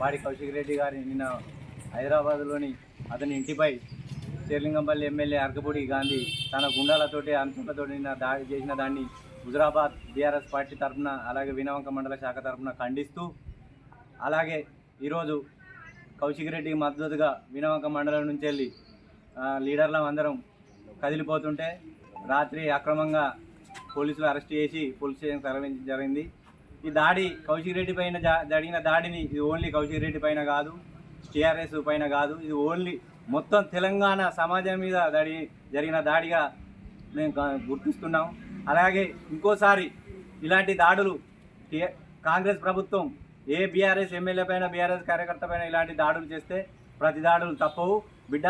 వాడి కౌశిక్ రెడ్డి గారిని నిన్న హైదరాబాద్లోని అతని ఇంటిపై శేర్లింగంపల్లి ఎమ్మెల్యే అరకపూడి గాంధీ తన గుండాలతోటి అంశంలతోటి నిన్న దాడి చేసిన దాన్ని హుజరాబాద్ బీఆర్ఎస్ పార్టీ తరఫున అలాగే వినవంక మండల శాఖ తరఫున ఖండిస్తూ అలాగే ఈరోజు కౌశిక్ రెడ్డికి మద్దతుగా వినవంక మండలం నుంచి వెళ్ళి లీడర్లం అందరం కదిలిపోతుంటే రాత్రి అక్రమంగా పోలీసులు అరెస్ట్ చేసి పోలీస్ స్టేషన్ తరలించడం జరిగింది. ఈ దాడి కౌశిక్ రెడ్డి పైన జరిగిన దాడిని ఇది ఓన్లీ కౌశిక్ రెడ్డి పైన కాదు టీఆర్ఎస్ పైన కాదు ఇది ఓన్లీ మొత్తం తెలంగాణ సమాజం మీద దాడి జరిగిన దాడిగా మేము గుర్తిస్తున్నాం. అలాగే ఇంకోసారి ఇలాంటి దాడులు కాంగ్రెస్ ప్రభుత్వం ఏ బీఆర్ఎస్ ఎమ్మెల్యే పైన బీఆర్ఎస్ కార్యకర్త పైన ఇలాంటి దాడులు చేస్తే ప్రతి దాడులు తప్పవు. బిడ్డ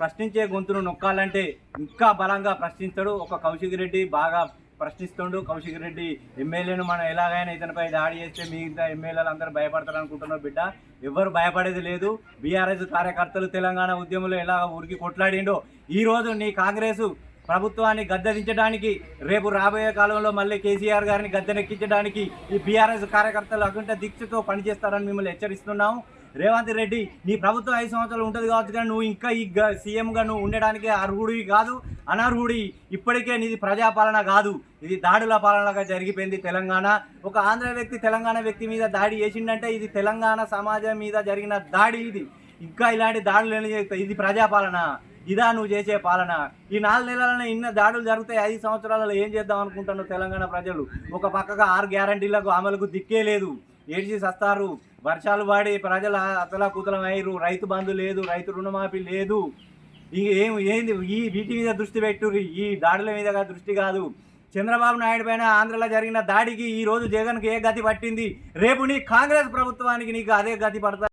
ప్రశ్నించే గొంతును నొక్కాలంటే ఇంకా బలంగా ప్రశ్నించడు ఒక కౌశిక్ రెడ్డి బాగా ప్రశ్నిస్తుండు. కౌశిక్ రెడ్డి ఎమ్మెల్యేను మనం ఎలాగైనా ఇతనిపై దాడి చేస్తే మిగతా ఎమ్మెల్యేలు అందరూ భయపడతారు అనుకుంటున్నారు బిడ్డ. ఎవరు భయపడేది లేదు. బీఆర్ఎస్ కార్యకర్తలు తెలంగాణ ఉద్యమంలో ఎలా ఉరికి కొట్లాడిండో ఈరోజు నీ కాంగ్రెసు ప్రభుత్వాన్ని గద్దెదించడానికి రేపు రాబోయే కాలంలో మళ్ళీ కేసీఆర్ గారిని గద్దెనెక్కించడానికి ఈ బీఆర్ఎస్ కార్యకర్తలు అకుంట దీక్షతో పనిచేస్తారని మిమ్మల్ని హెచ్చరిస్తున్నాము. రేవంత్ రెడ్డి నీ ప్రభుత్వం ఐదు సంవత్సరాలు ఉంటుంది కావచ్చు కానీ నువ్వు ఇంకా ఈ గ- సీఎంగా నువ్వు ఉండడానికి అర్హుడివి కాదు. అనర్హుడి ఇప్పటికే ఇది ప్రజాపాలన కాదు. ఇది దాడుల పాలనగా జరిగిపోయింది తెలంగాణ. ఒక ఆంధ్ర వ్యక్తి తెలంగాణ వ్యక్తి మీద దాడి చేసిండంటే ఇది తెలంగాణ సమాజం మీద జరిగిన దాడి ఇది. ఇంకా ఇలాంటి దాడులు ఎన్ని చేస్తాయి? ఇది ప్రజాపాలన. ఇదా నువ్వు చేసే పాలన. ఈ నాలుగు నెలలనే ఇన్న దాడులు జరుగుతాయి. ఐదు సంవత్సరాలలో ఏం చేద్దాం అనుకుంటున్నావు తెలంగాణ ప్రజలు? ఒక పక్కగా ఆరు గ్యారంటీలకు అమలుకు దిక్కే లేదు. ఏడ్చి సస్తారు. వర్షాలు పడి ప్రజలు అతలాకుతలం అయ్యారు రైతు బంధు లేదు. రైతు రుణమాఫీ లేదు. ఏం ఏంది? ఈ వీటి మీద దృష్టి పెట్టుర్రి ఈ దాడుల మీద దృష్టి కాదు. చంద్రబాబు నాయుడు పైన ఆంధ్రలో జరిగిన దాడికి ఈ రోజు జగన్కి ఏ గతి పట్టింది? రేపు నీ కాంగ్రెస్ ప్రభుత్వానికి నీకు అదే గతి పడతా